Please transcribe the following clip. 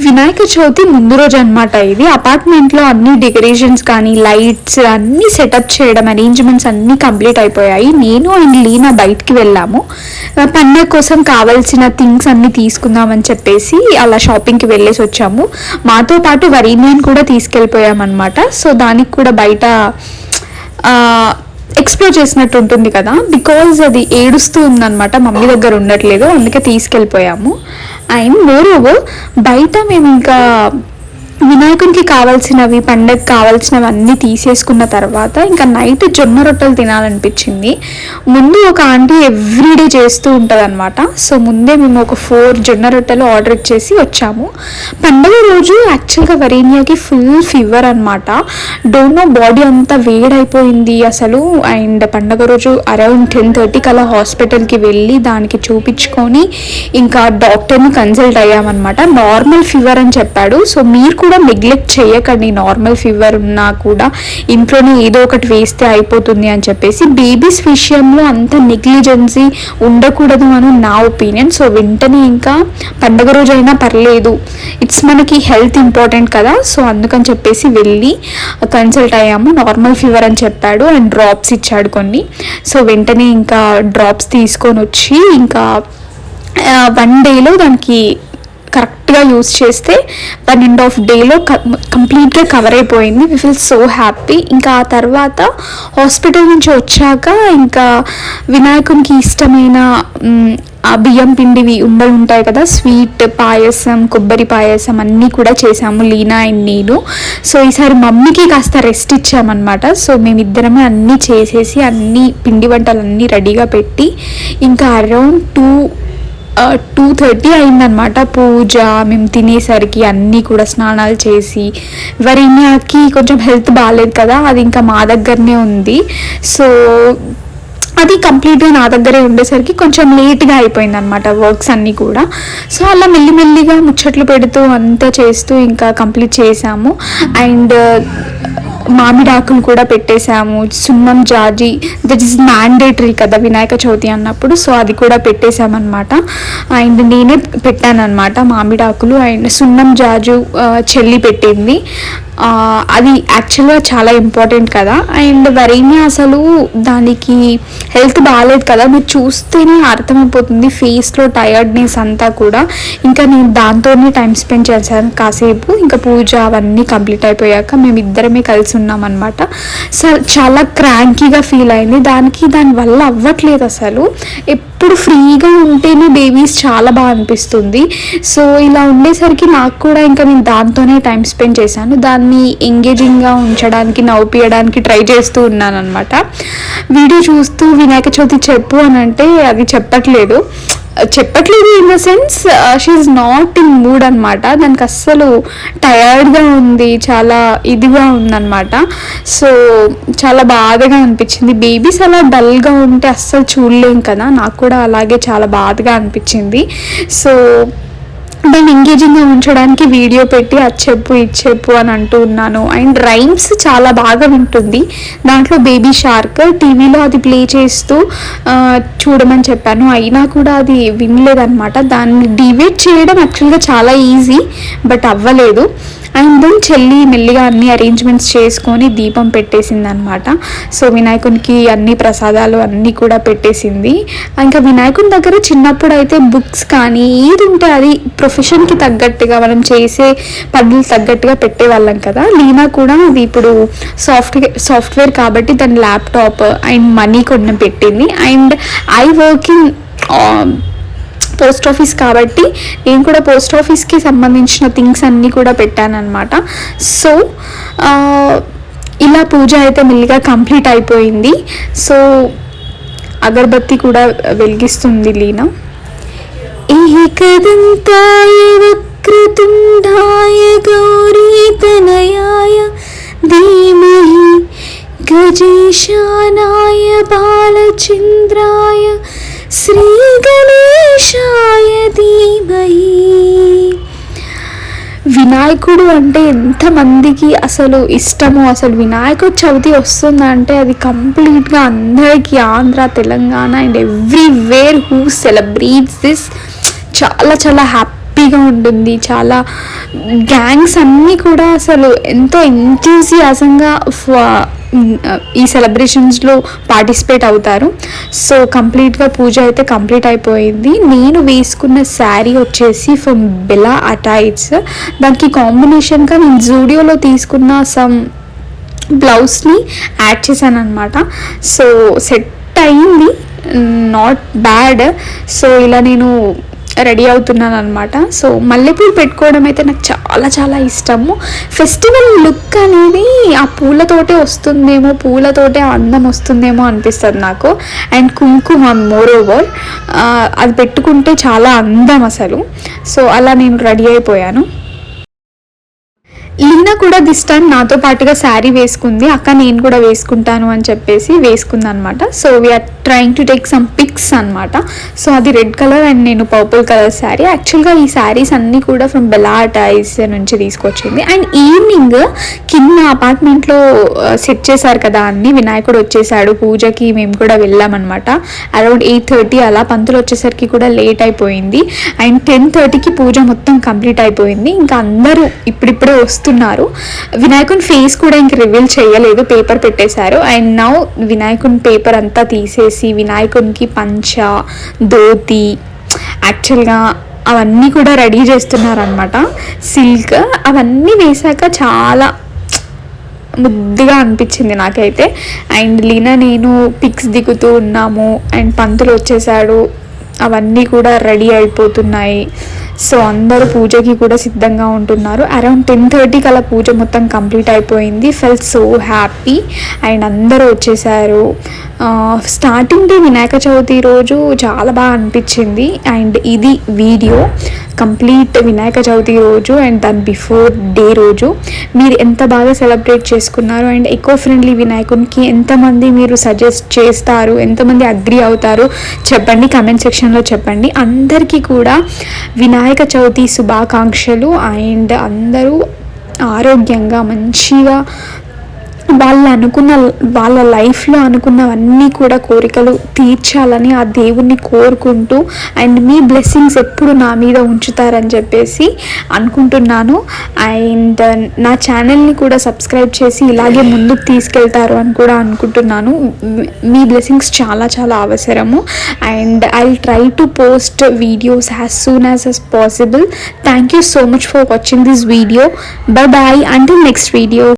వినాయక చవితి ముందు రోజు అనమాట ఇది. అపార్ట్మెంట్లో అన్ని డెకరేషన్స్ కానీ లైట్స్ అన్ని సెటప్ చేయడం అరేంజ్మెంట్స్ అన్నీ కంప్లీట్ అయిపోయాయి. నేను అండ్ లీనా బయటికి వెళ్ళాము. ఆ, పండగ కోసం కావాల్సిన థింగ్స్ అన్ని తీసుకుందామని చెప్పేసి అలా షాపింగ్కి వెళ్ళేసి వచ్చాము. మాతో పాటు వరీనియన్ కూడా తీసుకెళ్ళిపోయామన్నమాట సో దానికి కూడా బయట ఎక్స్ప్లోర్ చేసినట్టు ఉంటుంది కదా. బికాజ్ అది ఏడుస్తూ ఉందన్నమాట. మమ్మీ దగ్గర ఉండట్లేదు. అందుకే తీసుకెళ్ళిపోయాము. అండ్ మోర్ ఓవర్ బయట మేము ఇంకా వినాయకునికి కావాల్సినవి పండగకి కావాల్సినవి అన్నీ తీసేసుకున్న తర్వాత ఇంకా నైట్ జొన్న రొట్టెలు తినాలనిపించింది. ముందు ఒక ఆంటీ ఎవ్రీడే చేస్తూ ఉంటుంది అనమాట సో ముందే మేము ఒక ఫోర్ జొన్న రొట్టెలు ఆర్డర్ ఇచ్చేసి వచ్చాము. పండగ రోజు యాక్చువల్గా వరేనియాకి ఫుల్ ఫీవర్ అనమాట డోంట్ నో బాడీ అంతా వేడైపోయింది అసలు. అండ్ పండగ రోజు అరౌండ్ టెన్ థర్టీకి అలా హాస్పిటల్కి వెళ్ళి దానికి చూపించుకొని ఇంకా డాక్టర్ని కన్సల్ట్ అయ్యామన్నమాట. నార్మల్ ఫీవర్ అని చెప్పాడు. సో మీరు కూడా నెగ్లెక్ట్ చేయకండి. నార్మల్ ఫీవర్ ఉన్నా కూడా ఇంట్లోనే ఏదో ఒకటి వేస్తే అయిపోతుంది అని చెప్పేసి బేబీస్ విషయంలో అంత నెగ్లిజెన్సీ ఉండకూడదు అని నా ఒపీనియన్ సో వెంటనే ఇంకా పండగ రోజు అయినా పర్లేదు. ఇట్స్ మనకి హెల్త్ ఇంపార్టెంట్ కదా. సో అందుకని చెప్పేసి వెళ్ళి కన్సల్ట్ అయ్యాము. నార్మల్ ఫీవర్ అని చెప్పాడు అండ్ డ్రాప్స్ ఇచ్చాడు కొన్ని. సో వెంటనే ఇంకా డ్రాప్స్ తీసుకొని వచ్చి ఇంకా వన్ డేలో దానికి కరెక్ట్గా యూస్ చేస్తే వన్ అండ్ హాఫ్ డేలో కంప్లీట్గా కవర్ అయిపోయింది. We feel so happy. ఇంకా ఆ తర్వాత హాస్పిటల్ నుంచి వచ్చాక ఇంకా వినాయకునికి ఇష్టమైన ఆ బియ్యం పిండివి ఉండలు ఉంటాయి కదా స్వీట్ పాయసం కొబ్బరి పాయసం అన్నీ కూడా చేసాము లీనా అండ్ నేను. సో ఈసారి మమ్మీకి కాస్త రెస్ట్ ఇచ్చామన్నమాట. సో మేమిద్దరమే అన్నీ చేసేసి అన్ని పిండి వంటలు అన్నీ రెడీగా పెట్టి ఇంకా అరౌండ్ టూ టూ థర్టీ అయిందనమాట పూజ మేము తినేసరికి అన్నీ కూడా స్నానాలు చేసి వరిన్యాకి కొంచెం హెల్త్ బాగాలేదు కదా అది ఇంకా మా దగ్గరనే ఉంది. సో అది కంప్లీట్గా నా దగ్గరే ఉండేసరికి కొంచెం లేట్గా అయిపోయింది అనమాట వర్క్స్ అన్నీ కూడా. సో అలా మెల్లిమెల్లిగా ముచ్చట్లు పెడుతూ అంతా చేస్తూ ఇంకా కంప్లీట్ చేసాము. అండ్ మామిడాకులు కూడా పెట్టేశాము. సున్నం జాజి దట్ ఈస్ మ్యాండేటరీ కదా వినాయక చవితి అన్నప్పుడు సో అది కూడా పెట్టేశామన్నమాట. అండ్ నేనే పెట్టాను అనమాట మామిడాకులు. అండ్ సున్నం జాజు చెల్లి పెట్టింది. అది యాక్చువల్గా చాలా ఇంపార్టెంట్ కదా. అండ్ వరేణ్య అసలు దానికి హెల్త్ బాగాలేదు కదా. మీరు చూస్తేనే అర్థమైపోతుంది ఫేస్లో టయర్డ్నెస్ అంతా కూడా. ఇంకా నేను దాంతోనే టైం స్పెండ్ చేశాను కాసేపు. ఇంకా పూజ అవన్నీ కంప్లీట్ అయిపోయాక మేము ఇద్దరమే కలిసి ఉన్నామన్నమాట. సో చాలా క్రాంకీగా ఫీల్ అయింది. దానికి దాని వల్ల అవ్వట్లేదు అసలు. ఎప్పుడు ఫ్రీగా ఉంటేనే బేబీస్ చాలా బాగా అనిపిస్తుంది. సో ఇలా ఉండేసరికి నాకు కూడా ఇంకా నేను దాంతోనే టైం స్పెండ్ చేశాను. దాన్ని ఎంగేజింగ్గా ఉంచడానికి నవ్వుపియడానికి ట్రై చేస్తూ ఉన్నాను అనమాట వీడియో చూస్తూ వినాయక చవితి చెప్పు అని అంటే అది చెప్పట్లేదు. చెప్పట్లేదు in the sense she's not in mood అనమాట దానికి అస్సలు టయర్డ్గా ఉంది చాలా ఇదిగా ఉందన్నమాట. సో చాలా బాధగా అనిపించింది. బేబీస్ అలా డల్గా ఉంటే అస్సలు చూడలేం కదా. నాకు కూడా అలాగే చాలా బాధగా అనిపించింది. సో దాన్ని ఎంగేజింగ్గా ఉంచడానికి వీడియో పెట్టి అది చెప్పు ఇది చెప్పు అని అంటూ ఉన్నాను. అండ్ రైమ్స్ చాలా బాగా వింటుంది. దాంట్లో బేబీ షార్క్ టీవీలో అది ప్లే చేస్తూ చూడమని చెప్పాను. అయినా కూడా అది వినలేదన్నమాట. దాన్ని డివేట్ చేయడం యాక్చువల్గా చాలా ఈజీ బట్ అవ్వలేదు. అండ్ దెన్ చెల్లి మెల్లిగా అన్ని అరేంజ్మెంట్స్ చేసుకొని దీపం పెట్టేసింది అనమాట సో వినాయకునికి అన్ని ప్రసాదాలు అన్నీ కూడా పెట్టేసింది. ఇంకా వినాయకుని దగ్గర చిన్నప్పుడు అయితే బుక్స్ కానీ ఏది ఉంటే అది ప్రొఫెషన్కి తగ్గట్టుగా మనం చేసే పనులు తగ్గట్టుగా పెట్టేవాళ్ళం కదా. లీనా కూడా అది ఇప్పుడు సాఫ్ట్వేర్ సాఫ్ట్వేర్ కాబట్టి దాని ల్యాప్టాప్ అండ్ మనీ కొన్ని పెట్టింది. And I working post office కాబట్టి నేను కూడా పోస్ట్ ఆఫీస్కి సంబంధించిన థింగ్స్ అన్నీ కూడా పెట్టానమాట సో ఇలా పూజ అయితే మెల్లిగా కంప్లీట్ అయిపోయింది. సో అగరబత్తి కూడా వెలిగిస్తుంది లీనా. ఏకదంతాయ వక్రతుండాయ గౌరీతనయాయ ధీమహి గజేశానాయ బాలచంద్రాయ శ్రీ గణేశాయ ధీమహి వినాయకుడు అంటే ఎంతమందికి అసలు ఇష్టమో అసలు వినాయక చవితి వస్తుందంటే అది కంప్లీట్గా అందరికీ Andhra Telangana and everywhere who celebrates this. చాలా చాలా హ్యాపీగా ఉంటుంది. చాలా గ్యాంగ్స్ అన్నీ కూడా అసలు ఎంతో ఎంతూసియాసంగా ఈ సెలబ్రేషన్స్లో పార్టిసిపేట్ అవుతారు. సో కంప్లీట్గా పూజ అయితే కంప్లీట్ అయిపోయింది. నేను వేసుకున్న శారీ వచ్చేసి ఫ్రమ్ బిలా అటైట్స్ దానికి కాంబినేషన్గా నేను జూడియోలో తీసుకున్న సమ్ బ్లౌజ్ని యాడ్ చేశాను అనమాట సో సెట్ అయింది. నాట్ బ్యాడ్ సో ఇలా నేను రెడీ అవుతున్నాను అనమాట సో మల్లెపూలు పెట్టుకోవడం అయితే నాకు చాలా చాలా ఇష్టము. ఫెస్టివల్ లుక్ అనేది ఆ పూలతోటే వస్తుందేమో పూలతోటే అందం వస్తుందేమో అనిపిస్తుంది నాకు. అండ్ కుంకుమ మోర్ ఓవర్ అది పెట్టుకుంటే చాలా అందం అసలు. సో అలా నేను రెడీ అయిపోయాను. లిన్నా కూడా దిస్ టైం నాతో పాటుగా శారీ వేసుకుంది. అక్క నేను కూడా వేసుకుంటాను అని చెప్పేసి వేసుకుంది అనమాట so we're trying to take some pics అనమాట సో అది రెడ్ కలర్ అండ్ నేను పర్పుల్ కలర్ శారీ. యాక్చువల్గా ఈ శారీస్ అన్నీ కూడా ఫ్రమ్ బెలాటైస్ నుంచి తీసుకొచ్చింది. అండ్ ఈవినింగ్ కింద అపార్ట్మెంట్లో సెట్ uh, చేశారు కదా అన్ని. వినాయకుడు వచ్చేసాడు. పూజకి మేము కూడా వెళ్ళామన్నమాట. అరౌండ్ ఎయిట్ థర్టీ అలా పంతులు వచ్చేసరికి కూడా లేట్ అయిపోయింది. అండ్ టెన్ థర్టీకి పూజ మొత్తం కంప్లీట్ అయిపోయింది. ఇంకా అందరూ ఇప్పుడిప్పుడే వస్తున్నారు వినాయకుని ఫేస్ కూడా ఇంక రివీల్ చేయలేదు పేపర్ పెట్టేశారు. అండ్ నౌ వినాయకుని పేపర్ అంతా తీసేసి వినాయకునికి పంచ ధోతి యాక్చువల్గా అవన్నీ కూడా రెడీ చేస్తున్నారనమాట సిల్క్ అవన్నీ వేశాక చాలా ముద్దుగా అనిపించింది నాకైతే. అండ్ లీనా నేను పిక్స్ దిగుతూ ఉన్నాము. అండ్ పంతులు వచ్చేసాడు అవన్నీ కూడా రెడీ అయిపోతున్నాయి. సో అందరూ పూజకి కూడా సిద్ధంగా ఉంటున్నారు. అరౌండ్ టెన్ థర్టీకి అలా పూజ మొత్తం కంప్లీట్ అయిపోయింది. ఫెల్ సో హ్యాపీ అండ్ అందరూ వచ్చేసారు. స్టార్టింగ్ డే వినాయక చవితి రోజు చాలా బాగా అనిపించింది. అండ్ ఇది వీడియో. కంప్లీట్ వినాయక చవితి రోజు అండ్ దాని బిఫోర్ డే రోజు. మీరు ఎంత బాగా సెలబ్రేట్ చేసుకున్నారు? అండ్ ఎకో ఫ్రెండ్లీ వినాయకునికి ఎంతమంది మీరు సజెస్ట్ చేస్తారు? ఎంతమంది అగ్రి అవుతారు? చెప్పండి కమెంట్ సెక్షన్లో చెప్పండి. అందరికీ కూడా వినాయక చవితి శుభాకాంక్షలు. అండ్ అందరూ ఆరోగ్యంగా మంచిగా వాళ్ళు అనుకున్న వాళ్ళ లైఫ్లో అనుకున్నవన్నీ కూడా కోరికలు తీర్చాలని ఆ దేవుణ్ణి కోరుకుంటూ అండ్ మీ బ్లెస్సింగ్స్ ఎప్పుడు నా మీద ఉంచుతారని చెప్పేసి అనుకుంటున్నాను. అండ్ నా ఛానల్ని కూడా సబ్స్క్రైబ్ చేసి ఇలాగే ముందుకు తీసుకెళ్తారు అని కూడా అనుకుంటున్నాను. మీ బ్లెస్సింగ్స్ చాలా చాలా అవసరము. And I try to post videos as soon as as possible thank you so much for watching this video bye bye until next video